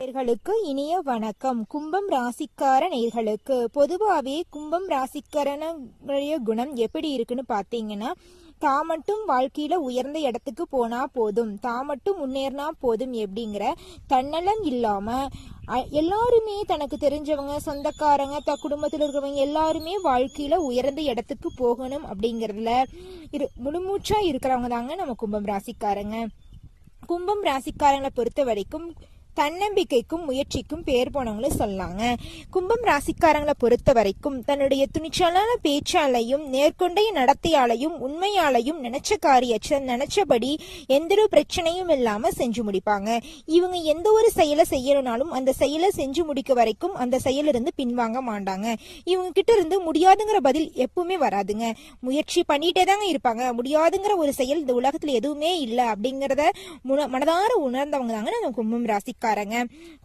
நேர்களுக்கு இனிய வணக்கம். கும்பம் ராசிக்கார நேர்களுக்கு பொதுவாகவே கும்பம் ராசிக்காரனுடைய குணம் எப்படி இருக்குன்னு பார்த்தீங்கன்னா தான் மட்டும் வாழ்க்கையில உயர்ந்த இடத்துக்கு போனா போதும் தான் மட்டும் முன்னேறினா போதும் எப்படிங்கிற தன்னலம் இல்லாம அ- எல்லாருமே தனக்கு தெரிஞ்சவங்க சொந்தக்காரங்க த குடும்பத்தில் இருக்கிறவங்க எல்லாருமே வாழ்க்கையில உயர்ந்த இடத்துக்கு போகணும் அப்படிங்கறதுல இரு முழுமூச்சா இருக்கிறவங்க தாங்க நம்ம கும்பம் ராசிக்காரங்க. கும்பம் ராசிக்காரங்களை பொறுத்த வரைக்கும் தன்னம்பிக்கைக்கும் முயற்சிக்கும் பேர் போனவங்களும் சொல்லாங்க. கும்பம் ராசிக்காரங்களை பொறுத்த வரைக்கும் தன்னுடைய துணிச்சலான பேச்சாலையும் நேர்கொண்டைய நடத்தையாலையும் உண்மையாலையும் நினைச்ச காரியத்தை நினைச்சபடி எந்த ஒரு பிரச்சனையும் இல்லாம செஞ்சு முடிப்பாங்க. இவங்க எந்த ஒரு செயலை செய்யணும்னாலும் அந்த செயலை செஞ்சு முடிக்க வரைக்கும் அந்த செயலிருந்து பின்வாங்க மாட்டாங்க. இவங்க கிட்ட இருந்து முடியாதுங்கிற பதில் எப்பவுமே வராதுங்க. முயற்சி பண்ணிட்டே தாங்க இருப்பாங்க. முடியாதுங்கிற ஒரு செயல் இந்த உலகத்துல எதுவுமே இல்லை அப்படிங்கறத முன- மனதார உணர்ந்தவங்க தாங்க நம்ம கும்பம் ராசிக்காரங்க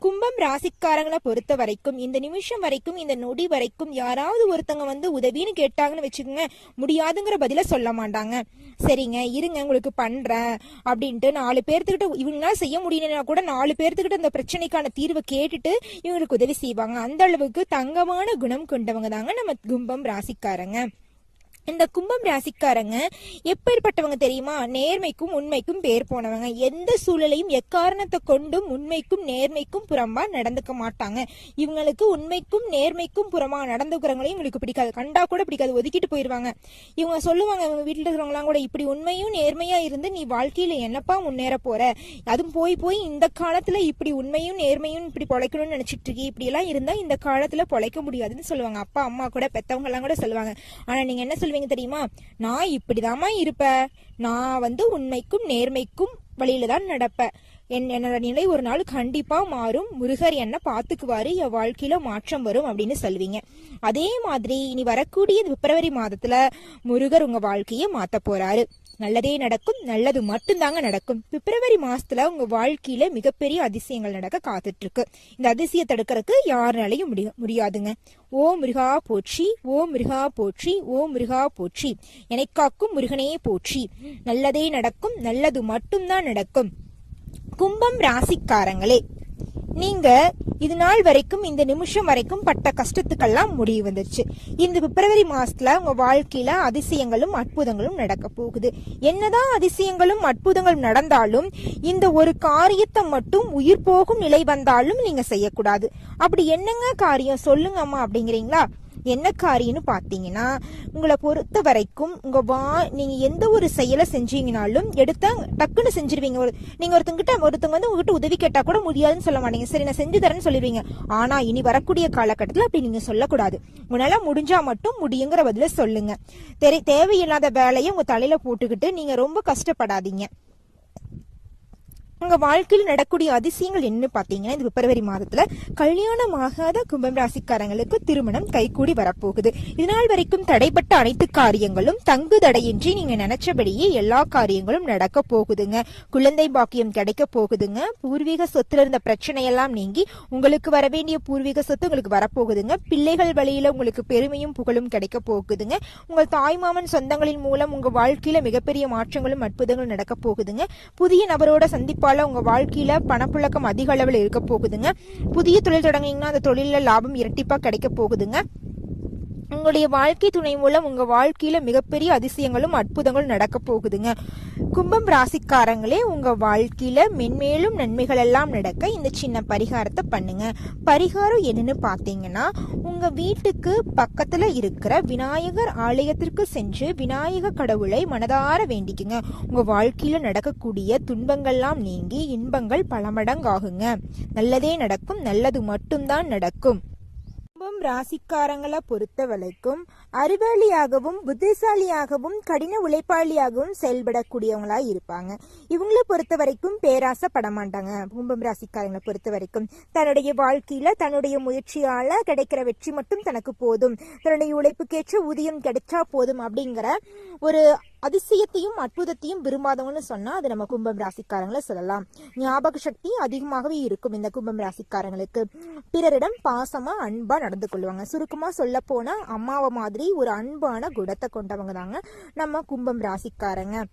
கும்பம் ராசிக்காரங்களை பொறுத்த வரைக்கும் இந்த நிமிஷம் வரைக்கும் இந்த நொடி வரைக்கும் யாராவது ஒருத்தங்க வந்து உதவின்னு கேட்டாங்கன்னு வச்சுக்கோங்க முடியாதுங்கிற பதில சொல்ல மாட்டாங்க. சரிங்க இருங்க உங்களுக்கு பண்றேன் அப்படின்ட்டு நாலு பேர்த்துக்கிட்ட இவங்களால செய்ய முடியலன்னா கூட நாலு பேர்த்துக்கிட்ட அந்த பிரச்சனைக்கான தீர்வை கேட்டுட்டு இவங்களுக்கு உதவி செய்வாங்க. அந்த அளவுக்கு தங்கமான குணம் கொண்டவங்க தாங்க நம்ம கும்பம் ராசிக்காரங்க. இந்த கும்பம் ராசிக்காரங்க எப்பேற்பட்டவங்க தெரியுமா? நேர்மைக்கும் உண்மைக்கும் பேர் போனவங்க. எந்த சூழலையும் எக்காரணத்தை கொண்டும் உண்மைக்கும் நேர்மைக்கும் புறம்பா நடந்துக்க மாட்டாங்க. இவங்களுக்கு உண்மைக்கும் நேர்மைக்கும் புறமா நடந்துக்கிறவங்களையும் இவங்களுக்கு பிடிக்காது. கண்டா கூட பிடிக்காது. ஒதுக்கிட்டு போயிருவாங்க. இவங்க சொல்லுவாங்க இவங்க வீட்டில் இருக்கிறவங்களாம் கூட இப்படி உண்மையும் நேர்மையா இருந்து நீ வாழ்க்கையில என்னப்பா முன்னேற போற? அதுவும் போய் போய் இந்த காலத்துல இப்படி உண்மையும் நேர்மையும் இப்படி பொழைக்கணும்னு நினைச்சிட்டு இருக்கி? இப்படி எல்லாம் இருந்தா இந்த காலத்துல பொழைக்க முடியாதுன்னு சொல்லுவாங்க. அப்பா அம்மா கூட பெத்தவங்க எல்லாம் கூட சொல்லுவாங்க. ஆனா நீங்க என்ன சொல்லுவீங்க? தெரியுமா? நான் இப்படிதாம்மா இருப்பேன் நான் வந்து உண்மைக்கும் நேர்மைக்கும் வழியில தான் நடப்பேன் என் என்னோட நிலை ஒரு நாள் கண்டிப்பா மாறும். முருகர் என்ன பாத்துக்குவாரு என் வாழ்க்கையில மாற்றம் வரும் அப்படின்னு சொல்லுவீங்க. அதே மாதிரி இனி வரக்கூடிய பிப்ரவரி மாதத்துல முருகர் உங்க வாழ்க்கையை மாத்த போறாரு. நல்லதே நடக்கும் நல்லது மட்டும்தாங்க நடக்கும். பிப்ரவரி மாசத்துல உங்க வாழ்க்கையில மிகப்பெரிய அதிசயங்கள் நடக்க காத்துட்டு இருக்கு இந்த அதிசயம் தடுக்கிறதுக்கு யாருனாலையும் முடிய முடியாதுங்க. ஓ மிருகா போற்றி ஓ மிருகா போற்றி ஓ மிருகா போற்றி. என்னை காக்கும் முருகனே போற்றி. நல்லதே நடக்கும் நல்லது மட்டும்தான் நடக்கும். கும்பம் ராசிக்காரங்களே நீங்க இது நாள் வரைக்கும் இந்த நிமிஷம் வரைக்கும் பட்ட கஷ்டத்துக்கெல்லாம் முடிவு வந்துருச்சு. இந்த பிப்ரவரி மாசத்துல உங்க வாழ்க்கையில அதிசயங்களும் அற்புதங்களும் நடக்க போகுது. என்னதான் அதிசயங்களும் அற்புதங்களும் நடந்தாலும் இந்த ஒரு காரியத்தை மட்டும் உயிர் போகும் நிலை வந்தாலும் நீங்க செய்யக்கூடாது. அப்படி என்னங்க காரியம்? சொல்லுங்கம்மா அப்படிங்கிறீங்களா? என்ன காரியம்னு பார்த்தீங்கன்னா உங்களை பொறுத்த வரைக்கும் உங்கள் வா நீங்கள் எந்த ஒரு செயலை செஞ்சீங்கனாலும் எடுத்தா டக்குன்னு செஞ்சிருவீங்க. ஒரு நீங்கள் ஒருத்தங்கிட்ட ஒருத்தங்க வந்து உங்ககிட்ட உதவி கேட்டால் கூட முடியாதுன்னு சொல்ல மாட்டீங்க. சரி நான் செஞ்சு தரேன்னு சொல்லிடுவீங்க ஆனால் இனி வரக்கூடிய காலகட்டத்தில் அப்படி நீங்கள் சொல்லக்கூடாது. உங்களால் முடிஞ்சா மட்டும் முடியுங்கிற பதில சொல்லுங்க. தெரி தேவையில்லாத வேலையை உங்கள் தலையில் போட்டுக்கிட்டு நீங்கள் ரொம்ப கஷ்டப்படாதீங்க. உங்க வாழ்க்கையில் நடக்கூடிய அதிசயங்கள் என்ன பாத்தீங்கன்னா இந்த பிப்ரவரி மாதத்துல கல்யாணம் ஆகாத கும்பம் ராசிக்காரங்களுக்கு திருமணம் கைகூடி வரப்போகுது. இதனால் வரைக்கும் தடைப்பட்ட அனைத்து காரியங்களும் தங்கு தடையின்றி நீங்க நினைச்சபடியே எல்லா காரியங்களும் நடக்க போகுதுங்க. குழந்தை பாக்கியம் கிடைக்க போகுதுங்க. பூர்வீக சொத்துல இருந்த பிரச்சனையெல்லாம் நீங்கி உங்களுக்கு வரவேண்டிய பூர்வீக சொத்து உங்களுக்கு வரப்போகுதுங்க. பிள்ளைகள் வழியில உங்களுக்கு பெருமையும் புகழும் கிடைக்க போகுதுங்க. உங்கள் தாய்மாமன் சொந்தங்களின் மூலம் உங்க வாழ்க்கையில மிகப்பெரிய மாற்றங்களும் அற்புதங்களும் நடக்க போகுதுங்க. புதிய நபரோட சந்திப்பால உங்க வாழ்க்கையில பணப்புழக்கம் அதிக அளவில் இருக்க போகுதுங்க. புதிய தொழில் தொடங்கினீங்கன்னா அந்த தொழில லாபம் இரட்டிப்பா கிடைக்க போகுதுங்க. உங்களுடைய வாழ்க்கை துணை மூலம் உங்க வாழ்க்கையில மிகப்பெரிய அதிசயங்களும் அற்புதங்களும் நடக்க போகுதுங்க. கும்பம் ராசிக்காரங்களே உங்க வாழ்க்கையில மென்மேலும் நன்மைகள் எல்லாம் நடக்க இந்த சின்ன பரிகாரத்தை பண்ணுங்க. பரிகாரம் என்னன்னு பாத்தீங்கன்னா உங்க வீட்டுக்கு பக்கத்துல இருக்கிற விநாயகர் ஆலயத்திற்கு சென்று விநாயக கடவுளை மனதார வேண்டிக்குங்க. உங்க வாழ்க்கையில நடக்கக்கூடிய துன்பங்கள்லாம் நீங்கி இன்பங்கள் பல மடங்காகுங்க நல்லதே நடக்கும் நல்லது மட்டும்தான் நடக்கும். கும்பம் ராசிக்காரங்களை பொறுத்த வரைக்கும் அறிவாளியாகவும் புத்திசாலியாகவும் கடின உழைப்பாளியாகவும் செயல்படக்கூடியவங்களா இருப்பாங்க. இவங்கள பொறுத்த வரைக்கும் பேராசை மாட்டாங்க. கும்பம் ராசிக்காரங்களை பொறுத்த வரைக்கும் தன்னுடைய வாழ்க்கையில தன்னுடைய முயற்சியால கிடைக்கிற வெற்றி மட்டும் தனக்கு போதும். தன்னுடைய உழைப்புக்கேற்ற ஊதியம் கிடைச்சா போதும் அப்படிங்கிற ஒரு அதிசயத்தையும் அற்புதத்தையும் விரும்பாதவங்கன்னு சொன்னா அது நம்ம கும்பம் ராசிக்காரங்களை சொல்லலாம். ஞாபக சக்தி அதிகமாகவே இருக்கும் இந்த கும்பம் ராசிக்காரங்களுக்கு. பிறரிடம் பாசமா அன்பா நடந்து கொள்வாங்க. சுருக்கமா சொல்ல போனா அம்மாவை மாதிரி ஒரு அன்பான குணத்தை கொண்டவங்க தாங்க நம்ம கும்பம் ராசிக்காரங்க.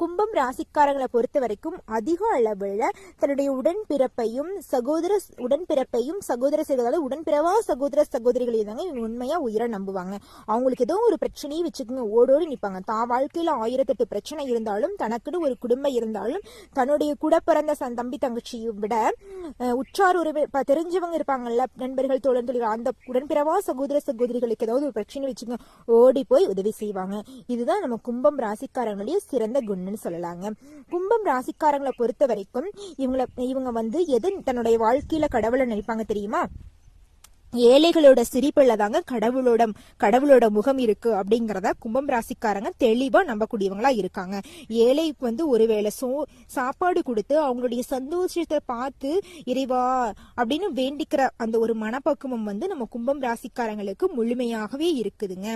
கும்பம் ராசிக்காரங்களை பொறுத்த வரைக்கும் அதிக அளவில் தன்னுடைய உடன்பிறப்பையும் சகோதர உடன்பிறப்பையும் சகோதர அதாவது உடன்பிறவா சகோதர சகோதரிகளையும் தாங்க இவங்க உண்மையா உயிரை நம்புவாங்க. அவங்களுக்கு ஏதோ ஒரு பிரச்சனையை வச்சுக்கோங்க ஓடோடி நிற்பாங்க தான் வாழ்க்கையில ஆயிரத்தெட்டு பிரச்சனை இருந்தாலும் தனக்குன்னு ஒரு குடும்பம் இருந்தாலும் தன்னுடைய கூட பிறந்த தம்பி தங்கச்சியை விட உற்றார் உறவு தெரிஞ்சவங்க இருப்பாங்கல்ல நண்பர்கள் தோழன் தொழில் அந்த உடன்பிறவா சகோதர சகோதரிகளுக்கு ஏதாவது ஒரு பிரச்சனை வச்சுக்கோங்க ஓடி போய் உதவி செய்வாங்க. இதுதான் நம்ம கும்பம் ராசிக்காரங்களுடைய சிறந்த அப்படின்னு சொல்லலாங்க. கும்பம் ராசிக்காரங்களை பொறுத்த வரைக்கும் இவங்கள இவங்க வந்து எது தன்னுடைய வாழ்க்கையில கடவுளை நினைப்பாங்க தெரியுமா? ஏழைகளோட சிரிப்புல தாங்க கடவுளோட கடவுளோட முகம் இருக்கு அப்படிங்கிறத கும்பம் ராசிக்காரங்க தெளிவா நம்பக்கூடியவங்களா இருக்காங்க. ஏழைக்கு வந்து ஒருவேளை சோ சாப்பாடு கொடுத்து அவங்களுடைய சந்தோஷத்தை பார்த்து இறைவா அப்படின்னு வேண்டிக்கிற அந்த ஒரு மனப்பக்குவம் வந்து நம்ம கும்பம் ராசிக்காரங்களுக்கு முழுமையாகவே இருக்குதுங்க.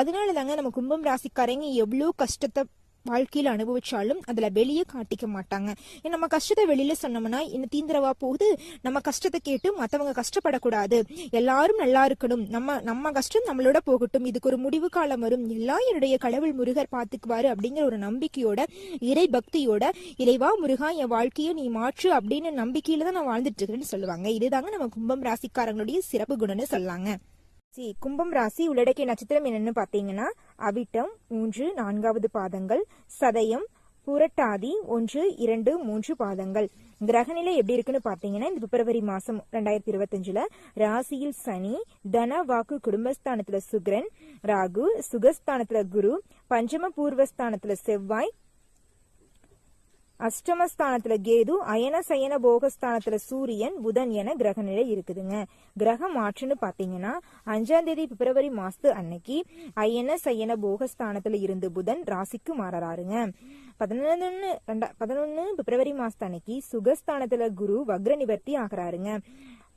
அதனால தாங்க நம்ம கும்பம் ராசிக்காரங்க எவ்வளவு கஷ்டத்தை வாழ்க்கையில அனுபவிச்சாலும் அதுல வெளியே காட்டிக்க மாட்டாங்க. ஏன் நம்ம கஷ்டத்தை வெளியில சொன்னோம்னா இன்னும் தீந்திரவா போகுது? நம்ம கஷ்டத்தை கேட்டு மத்தவங்க கஷ்டப்படக்கூடாது. எல்லாரும் நல்லா இருக்கணும். நம்ம நம்ம கஷ்டம் நம்மளோட போகட்டும். இதுக்கு ஒரு முடிவு காலம் வரும். எல்லாம் என்னுடைய கடவுள் முருகர் பாத்துக்குவாரு அப்படிங்கிற ஒரு நம்பிக்கையோட இறை பக்தியோட இறைவா முருகா என் வாழ்க்கையை நீ மாற்று அப்படின்னு நம்பிக்கையில தான் நான் வாழ்ந்துட்டு இருக்கேன்னு சொல்லுவாங்க. இதுதாங்க நம்ம கும்பம் ராசிக்காரங்களுடைய சிறப்பு குணம்னு சொல்லாங்க. சி கும்பம் ராசி உள்ளடக்கிய நட்சத்திரம் என்னன்னு பாத்தீங்கன்னா அவிட்டம் மூன்று நான்காவது பாதங்கள் சதயம் புரட்டாதி ஒன்று இரண்டு மூன்று பாதங்கள். கிரகநிலை எப்படி இருக்குன்னு பாத்தீங்கன்னா இந்த பிப்ரவரி மாசம் ரெண்டாயிரத்தி இருபத்தஞ்சுல ராசியில் சனி தன வாக்கு குடும்பஸ்தானத்துல சுக்ரன் ராகு சுகஸ்தானத்துல குரு பஞ்சம பூர்வஸ்தானத்துல செவ்வாய் அஷ்டமஸ்தானத்துல கேது அயன சயன போகஸ்தானத்துல சூரியன் புதன் என கிரகநிலை இருக்குதுங்க. கிரக மாற்றுன்னு பாத்தீங்கன்னா அஞ்சாம் தேதி பிப்ரவரி மாசத்து அன்னைக்கு அயன சயன போகஸ்தானத்துல இருந்து புதன் ராசிக்கு மாறறாருங்க. பதினொன்னு பதினொன்னு பிப்ரவரி மாசத்து அன்னைக்கு சுகஸ்தானத்துல குரு வக்ர நிவர்த்தி ஆகிறாருங்க.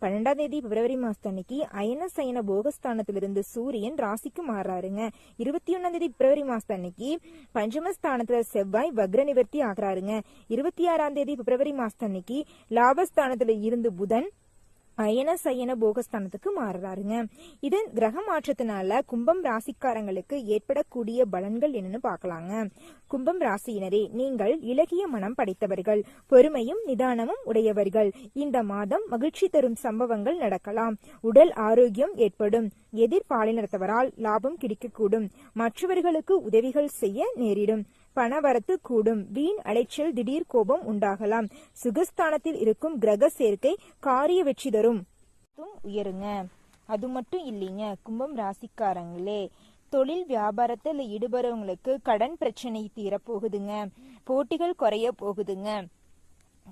பன்னெண்டாம் தேதி பிப்ரவரி மாசத்தன்னைக்கு அயன சயன போகஸ்தானத்திலிருந்து சூரியன் ராசிக்கு மாறாருங்க. இருபத்தி ஒன்னாம் தேதி பிப்ரவரி மாசத்தன்னைக்கு பஞ்சமஸ்தானத்துல செவ்வாய் வக்ர நிவர்த்தி ஆகிறாருங்க. இருபத்தி ஆறாம் தேதி பிப்ரவரி மாசத்தன்னைக்கு லாபஸ்தானத்துல இருந்து புதன் அயன சயன போகஸ்தானத்துக்கு மாறுறாருங்க. இது கிரக மாற்றத்தினால கும்பம் ராசிக்காரங்களுக்கு ஏற்படக்கூடிய பலன்கள் என்னன்னு பார்க்கலாங்க. கும்பம் ராசியினரே நீங்கள் இலகிய மனம் படைத்தவர்கள் பொறுமையும் நிதானமும் உடையவர்கள். இந்த மாதம் மகிழ்ச்சி தரும் சம்பவங்கள் நடக்கலாம். உடல் ஆரோக்கியம் ஏற்படும். எதிர்பாலினத்தவரால் லாபம் கிடைக்கக்கூடும். மற்றவர்களுக்கு உதவிகள் செய்ய நேரிடும். பணவரத்து கூடும். வீண் அலைச்சல் திடீர் கோபம் உண்டாகலாம். சுகஸ்தானத்தில் இருக்கும் கிரக சேர்க்கை காரிய வெற்றி தரும். உயருங்க. அது மட்டும் இல்லைங்க. கும்பம் ராசிக்காரங்களே. தொழில் வியாபாரத்தில் ஈடுபடுறவங்களுக்கு கடன் பிரச்சனை தீரப்போகுதுங்க. போட்டிகள் குறைய போகுதுங்க.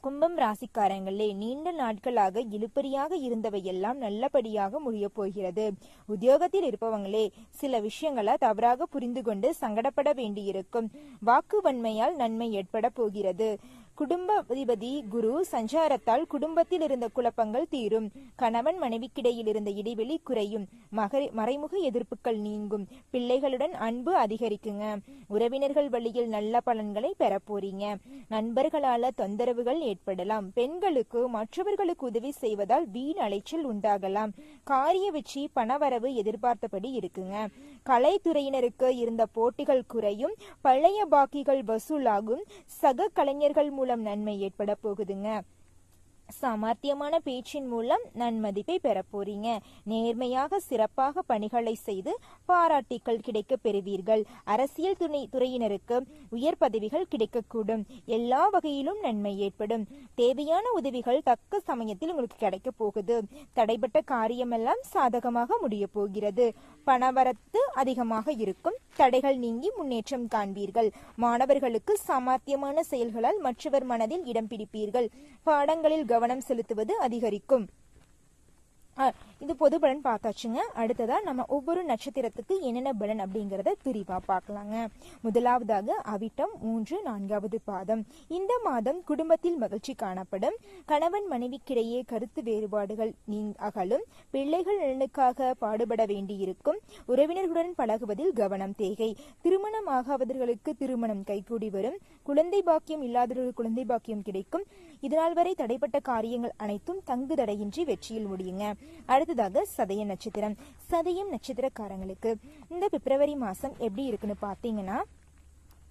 கும்பம் ராசிக்காரங்களே நீண்ட நாட்களாக இழுபறியாக இருந்தவையெல்லாம் நல்லபடியாக முடிய போகிறது. உத்தியோகத்தில் இருப்பவங்களே சில விஷயங்களை தவறாக புரிந்து கொண்டு சங்கடப்பட வேண்டியிருக்கும். வாக்கு வன்மையால் நன்மை ஏற்பட போகிறது. குடும்ப அதிபதி குரு சஞ்சாரத்தால் குடும்பத்தில் இருந்த குழப்பங்கள் தீரும். கணவன் மனைவிக்கிடையில் இருந்த இடைவெளி குறையும். மகரி மறைமுக எதிர்ப்புகள் நீங்கும். பிள்ளைகளுடன் அன்பு அதிகரிக்குங்க. உறவினர்கள் வழியில் நல்ல பலன்களை பெற போறீங்க நண்பர்களால தொந்தரவுகள் ஏற்படலாம். பெண்களுக்கு மற்றவர்களுக்கு உதவி செய்வதால் வீண் அலைச்சல் உண்டாகலாம். காரிய வெற்றி பணவரவு எதிர்பார்த்தபடி இருக்குங்க. கலைத்துறையினருக்கு இருந்த போட்டிகள் குறையும் பழைய பாக்கிகள் வசூலாகும் சக கலைஞர்கள் மூலம் நன்மை ஏற்பட போகுதுங்க. சாமர்த்தியமான பேச்சின் மூலம் நன்மதிப்பை பெற போறீங்க. நேர்மையாக சிறப்பாக பணிகளை செய்து பாராட்டிகள் கிடைக்க பெறுவீர்கள். அரசியல் துணை துறையினருக்கு உயர் பதவிகள் கிடைக்கக்கூடும். எல்லா வகையிலும் நன்மை ஏற்படும். தேவையான உதவிகள் தக்க சமயத்தில் உங்களுக்கு கிடைக்க போகுது. தடைப்பட்ட காரியமெல்லாம் சாதகமாக முடிய போகிறது. பணவரத்து அதிகமாக இருக்கும். தடைகள் நீங்கி முன்னேற்றம் காண்பீர்கள். மாணவர்களுக்கு சாமர்த்தியமான செயல்களால் மற்றவர் மனதில் இடம் பிடிப்பீர்கள். பாடங்களில் கவனம் கவனம் செலுத்துவது அதிகரிக்கும். இது பொது பலன் பார்த்தாச்சுங்க. அடுத்ததா நம்ம ஒவ்வொரு நட்சத்திரத்துக்கு என்னென்ன பலன் அப்படிங்கறத பிரிவா பார்க்கலாங்க. முதலாவதாக அவிட்டம் மூன்று நான்காவது பாதம். இந்த மாதம் குடும்பத்தில் மகிழ்ச்சி காணப்படும். கணவன் மனைவிக்கிடையே கருத்து வேறுபாடுகள் நீங் அகலும். பிள்ளைகள் நலனுக்காக பாடுபட வேண்டியிருக்கும். உறவினர்களுடன் பழகுவதில் கவனம் தேவை திருமணம் ஆகாதவர்களுக்கு திருமணம் கைகூடி வரும். குழந்தை பாக்கியம் இல்லாதவர்கள் குழந்தை பாக்கியம் கிடைக்கும். இதனால் வரை தடைப்பட்ட காரியங்கள் அனைத்தும் தங்கு தடையின்றி வெற்றியில் முடியுங்க. அடுத்ததாக சதய நட்சத்திரம். சதயம் நட்சத்திரக்காரங்களுக்கு இந்த பிப்ரவரி மாசம் எப்படி இருக்குன்னு பாத்தீங்கன்னா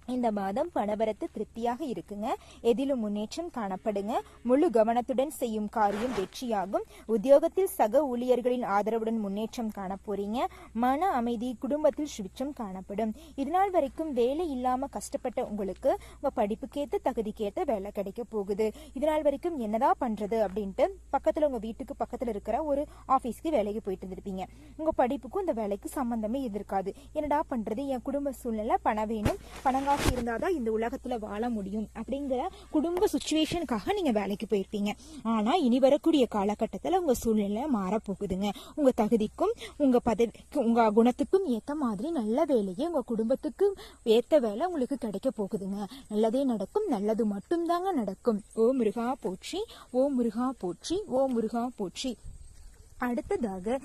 இந்த மாதம் பணபரத்து திருப்தியாக இருக்குங்க. எதிலும் முன்னேற்றம் காணப்படுங்க. முழு கவனத்துடன் செய்யும் காரியம் வெற்றியாகும். உத்தியோகத்தில் சக ஊழியர்களின் ஆதரவுடன் முன்னேற்றம் காண போறீங்க மன அமைதி குடும்பத்தில் சுவிச்சம் காணப்படும். இதுநாள் வரைக்கும் வேலை இல்லாம கஷ்டப்பட்ட உங்களுக்கு உங்க படிப்புக்கேத்த தகுதிக்கேத்த வேலை கிடைக்க போகுது. இதுநாள் வரைக்கும் என்னடா பண்றது அப்படின்ட்டு பக்கத்துல உங்க வீட்டுக்கு பக்கத்துல இருக்கிற ஒரு ஆபீஸ்க்கு வேலைக்கு போயிட்டு இருந்திருப்பீங்க. உங்க படிப்புக்கும் இந்த வேலைக்கு சம்பந்தமே எதிர்க்காது. என்னடா பண்றது? என் குடும்ப சூழ்நிலை பணம் வேணும். இருந்தால் இருந்தாதான் இந்த உலகத்துல வாழ முடியும் அப்படிங்கிற குடும்ப சுச்சுவேஷனுக்காக நீங்க வேலைக்கு போயிருப்பீங்க. ஆனா இனி வரக்கூடிய காலகட்டத்தில் உங்க சூழ்நிலை மாறப் போகுதுங்க உங்க தகுதிக்கும் உங்க பதவிக்கும் உங்க குணத்துக்கும் ஏத்த மாதிரி நல்ல வேலையே உங்க குடும்பத்துக்கு ஏத்த வேலை உங்களுக்கு கிடைக்க போகுதுங்க. நல்லதே நடக்கும் நல்லது மட்டும்தாங்க நடக்கும். ஓ முருகா போற்றி ஓ முருகா போற்றி ஓ முருகா போற்றி. அடுத்ததாக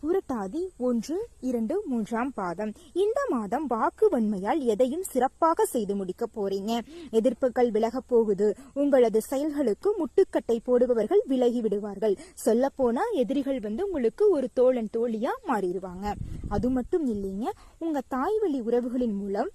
புரட்டாதி ஒன்று இரண்டு மூன்றாம் பாதம். இந்த மாதம் வாக்கு வன்மையால் எதையும் சிறப்பாக செய்து முடிக்க போறீங்க. எதிர்ப்புகள் விலக போகுது. உங்களது செயல்களுக்கு முட்டுக்கட்டை போடுபவர்கள் விலகி விடுவார்கள். சொல்ல போனா எதிரிகள் வந்து உங்களுக்கு ஒரு தோழன் தோழியா மாறிடுவாங்க. அது மட்டும் இல்லைங்க உங்க தாய் வழி உறவுகளின் மூலம்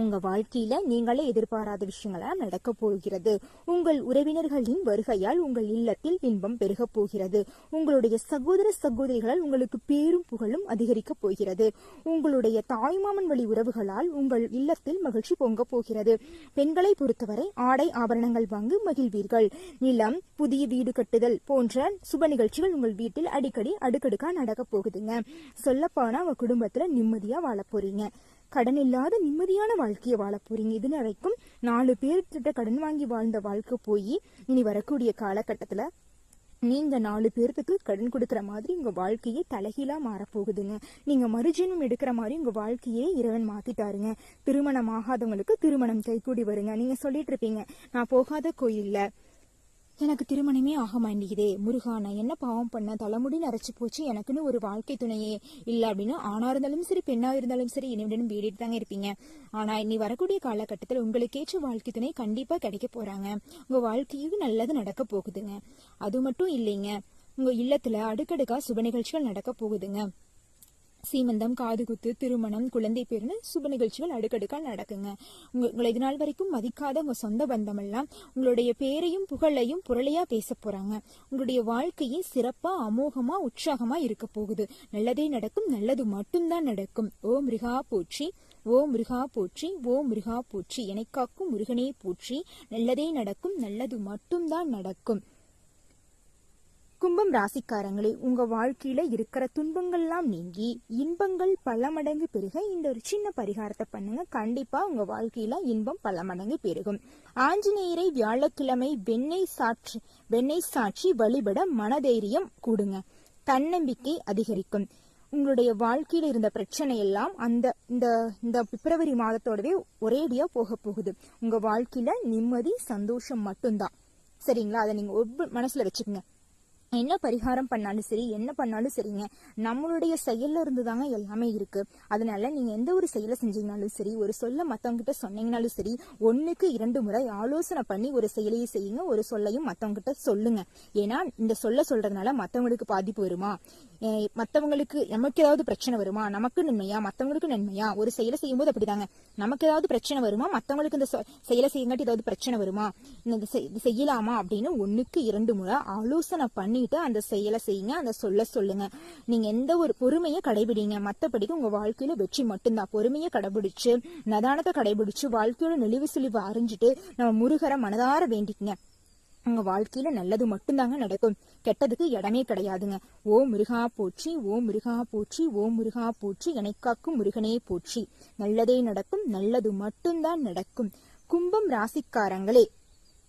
உங்க வாழ்க்கையில நீங்களே எதிர்பாராத விஷயங்களாக நடக்க போகிறது? உங்கள் உறவினர்களின் வருகையால் உங்கள் இல்லத்தில் இன்பம் பெருக போகிறது. உங்களுடைய சகோதர சகோதரிகளால் உங்களுக்கு பேரும் புகழும் அதிகரிக்க போகிறது. உங்களுடைய தாய்மாமன் வழி உறவுகளால் உங்கள் இல்லத்தில் மகிழ்ச்சி பொங்க போகிறது. பெண்களை பொறுத்தவரை ஆடை ஆபரணங்கள் வாங்கி மகிழ்வீர்கள். நிலம் புதிய வீடு கட்டுதல் போன்ற சுப நிகழ்ச்சிகள் உங்கள் வீட்டில் அடிக்கடி அடுக்கடுக்கா நடக்க போகுதுங்க. சொல்லப்போனா உங்க குடும்பத்துல நிம்மதியா வாழ போறீங்க. கடன் இல்லாத நிம்மதியான வாழ்க்கையை வாழ போறீங்க. இது வரைக்கும் நாலு பேர்கிட்ட கடன் வாங்கி வாழ்ந்த வாழ்க்கை போய் இனி வரக்கூடிய காலகட்டத்துல நீங்க நாலு பேர்த்துக்கு கடன் கொடுக்குற மாதிரி உங்க வாழ்க்கையே தலைகீழா மாறப்போகுதுங்க நீங்க மறுஜென்மம் எடுக்கிற மாதிரி உங்க வாழ்க்கையே இறைவன் மாத்திட்டாருங்க. திருமணம் ஆகாதவங்களுக்கு திருமணம் கைகூடி வருங்க. நீங்க சொல்லிட்டு இருப்பீங்க நான் போகாத கோயில்ல எனக்கு திருமணமே ஆக மாட்டேங்குதே. முருகா நான் என்ன பாவம் பண்ண தலைமுடி நரைச்சு போச்சு எனக்குன்னு ஒரு வாழ்க்கை துணையே. இல்ல அப்படின்னு ஆணா இருந்தாலும் சரி பெண்ணா இருந்தாலும் சரி இனிவுடன் வீடிட்டு தாங்க இருப்பீங்க. ஆனா இனி வரக்கூடிய காலகட்டத்தில் உங்களுக்கேற்ற வாழ்க்கை துணை கண்டிப்பா கிடைக்க போறாங்க. உங்க வாழ்க்கையும் நல்லது நடக்க போகுதுங்க. அது மட்டும் இல்லைங்க. உங்க இல்லத்துல அடுக்கடுக்கா சுப நிகழ்ச்சிகள் நடக்க போகுதுங்க. சீமந்தம் காதுகுத்து திருமணம் குழந்தை பேருன்னு சுப நிகழ்ச்சிகள் அடுக்கடுக்காக நடக்குங்க. உங்க- உங்களை இது நாள் வரைக்கும் மதிக்காத உங்க சொந்த பந்தம் எல்லாம் உங்களுடைய பேரையும் புகழையும் புரளையா பேச போறாங்க. உங்களுடைய வாழ்க்கையே சிறப்பா அமோகமா உற்சாகமா இருக்க போகுது. நல்லதே நடக்கும் நல்லது மட்டும்தான் நடக்கும். ஓ மிருகா போற்றி ஓ மிருகா போற்றி ஓ மிருகா போற்றி எனக்காக்கும் முருகனே போற்றி நல்லதே நடக்கும் நல்லது மட்டும்தான் நடக்கும். கும்பம் ராசிக்காரங்களே உங்க வாழ்க்கையில இருக்கிற துன்பங்கள்லாம் நீங்கி இன்பங்கள் பல மடங்கு பெருக இந்த ஒரு சின்ன பரிகாரத்தை பண்ணுங்க. கண்டிப்பா உங்க வாழ்க்கையில இன்பம் பல மடங்கு பெருகும். ஆஞ்சநேயரை வியாழக்கிழமை வெண்ணெய் சாற்றி வெண்ணெய் சாட்சி வழிபட மனதைரியம் கூடுங்க. தன்னம்பிக்கை அதிகரிக்கும். உங்களுடைய வாழ்க்கையில இருந்த பிரச்சனை எல்லாம் அந்த இந்த இந்த பிப்ரவரி மாதத்தோடவே ஒரேடியா போக போகுது. உங்க வாழ்க்கையில நிம்மதி சந்தோஷம் மட்டும்தான். சரிங்களா? அதை நீங்க ஒவ்வொரு மனசுல வச்சுக்கோங்க. என்ன பரிகாரம் பண்ணாலும் சரி என்ன பண்ணாலும் சரிங்க. நம்மளுடைய செயல்ல இருந்து தாங்க எல்லாமே இருக்கு. அதனால நீங்க எந்த ஒரு செயலை செஞ்சீங்கனாலும் சரி ஒரு சொல்ல மத்தவங்க கிட்ட சொன்னீங்கனாலும் சரி ஒண்ணுக்கு இரண்டு முறை ஆலோசனை பண்ணி ஒரு செயலையும் செய்யுங்க ஒரு சொல்லையும் மத்தவங்க கிட்ட சொல்லுங்க. ஏன்னா இந்த சொல்ல சொல்றதுனால மத்தவங்களுக்கு பாதிப்பு வருமா? மத்தவங்களுக்கு நமக்கு ஏதாவது பிரச்சனை வருமா? நமக்கு நன்மையா? மத்தவங்களுக்கு நன்மையா? ஒரு செயலை செய்யும்போது அப்படிதாங்க. நமக்கு ஏதாவது பிரச்சனை வருமா? மத்தவங்களுக்கு இந்த சொ- செயலை செய்யுங்காட்டி ஏதாவது பிரச்சனை வருமா? இந்த செய்யலாமா? அப்படின்னு ஒண்ணுக்கு இரண்டு முறை ஆலோசனை பண்ணி பண்ணிட்டு அந்த செயலை செய்யுங்க அந்த சொல்ல சொல்லுங்க. நீங்க எந்த ஒரு பொறுமையை கடைபிடிங்க. மத்தபடிக்கு உங்க வாழ்க்கையில வெற்றி மட்டும்தான். பொறுமையை கடைபிடிச்சு நதானத்தை கடைபிடிச்சு வாழ்க்கையோட நெளிவு சுழிவு அறிஞ்சிட்டு நம்ம முருகரை மனதார வேண்டிக்குங்க. உங்க வாழ்க்கையில நல்லது மட்டும்தாங்க நடக்கும். கெட்டதுக்கு இடமே கிடையாதுங்க. ஓ முருகா போற்றி ஓ முருகா போற்றி ஓ முருகா போற்றி எனக்காக்கும் முருகனே போற்றி. நல்லதே நடக்கும் நல்லது மட்டும்தான் நடக்கும். கும்பம் ராசிக்காரங்களே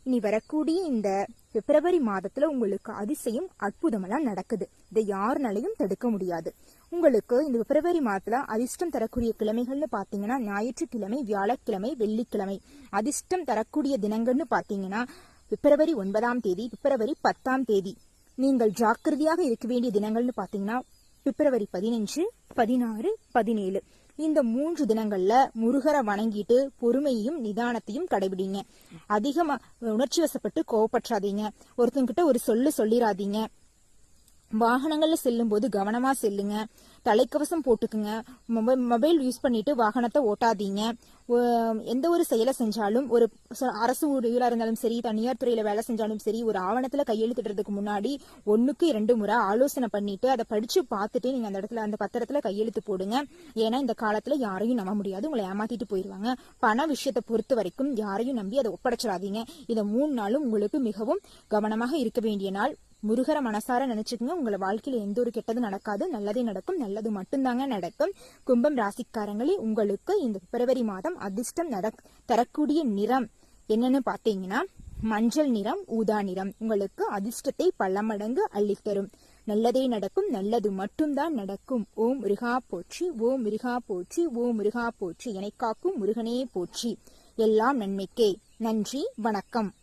இனி வரக்கூடிய இந்த பிப்ரவரி மாதத்துல உங்களுக்கு அதிசயம் அற்புதமெல்லாம் நடக்குது. இதை யாருனாலையும் தடுக்க முடியாது. உங்களுக்கு இந்த பிப்ரவரி மாதத்துல அதிர்ஷ்டம் தரக்கூடிய கிழமைகள்னு பாத்தீங்கன்னா ஞாயிற்றுக்கிழமை வியாழக்கிழமை வெள்ளிக்கிழமை. அதிர்ஷ்டம் தரக்கூடிய தினங்கள்னு பாத்தீங்கன்னா பிப்ரவரி ஒன்பதாம் தேதி பிப்ரவரி பத்தாம் தேதி. நீங்கள் ஜாக்கிரதையாக இருக்க வேண்டிய தினங்கள்னு பாத்தீங்கன்னா பிப்ரவரி பதினஞ்சு பதினாறு பதினேழு. இந்த மூன்று தினங்கள்ல முருகரை வணங்கிட்டு பொறுமையையும் நிதானத்தையும் கடைபிடிங்க. அதிகமா உணர்ச்சி வசப்பட்டு கோவப்பற்றாதீங்க. ஒருத்தங்கிட்ட ஒரு சொல்லு சொல்லிடாதீங்க வாகனங்கள்ல செல்லும் போது கவனமா செல்லுங்க. தலைக்கவசம் போட்டுக்குங்க. மொபைல் மொபைல் யூஸ் பண்ணிட்டு வாகனத்தை ஓட்டாதீங்க. எந்த ஒரு செயலை செஞ்சாலும் ஒரு அரசு ஊழியரா இருந்தாலும் சரி தனியார் துறையில வேலை செஞ்சாலும் சரி ஒரு ஆவணத்துல கையெழுத்திடுறதுக்கு முன்னாடி ஒன்னுக்கு இரண்டு முறை ஆலோசனை பண்ணிட்டு அதை படிச்சு பார்த்துட்டு நீங்க அந்த இடத்துல அந்த பத்திரத்துல கையெழுத்து போடுங்க. ஏன்னா இந்த காலத்துல யாரையும் நம்ப முடியாது. உங்களை ஏமாத்திட்டு போயிருவாங்க. பண விஷயத்தை பொறுத்த வரைக்கும் யாரையும் நம்பி அதை ஒப்படைச்சிடாதீங்க. இந்த மூணு நாளும் உங்களுக்கு மிகவும் கவனமாக இருக்க வேண்டிய நாள். முருகரை மனசார நினைச்சுக்கோங்க. உங்களை வாழ்க்கையில எந்த ஒரு கெட்டதும் நடக்காது. நல்லதே நடக்கும். நல்லது மட்டும்தாங்க நடக்கும். கும்பம் ராசிக்காரங்களே உங்களுக்கு இந்த பிப்ரவரி மாதம் அதிர்ஷ்டம் நட தரக்கூடிய நிறம் என்னன்னு பாத்தீங்கன்னா மஞ்சள் நிறம் ஊதா நிறம். உங்களுக்கு அதிர்ஷ்டத்தை பல மடங்கு அள்ளித்தரும். நல்லதே நடக்கும். நல்லது மட்டும்தான் நடக்கும். ஓம் முருகா போற்றி ஓம் முருகா போற்றி ஓம் முருகா போற்றி. எனை காக்கும் முருகனே போற்றி. எல்லாம் நன்மைக்கே. நன்றி வணக்கம்.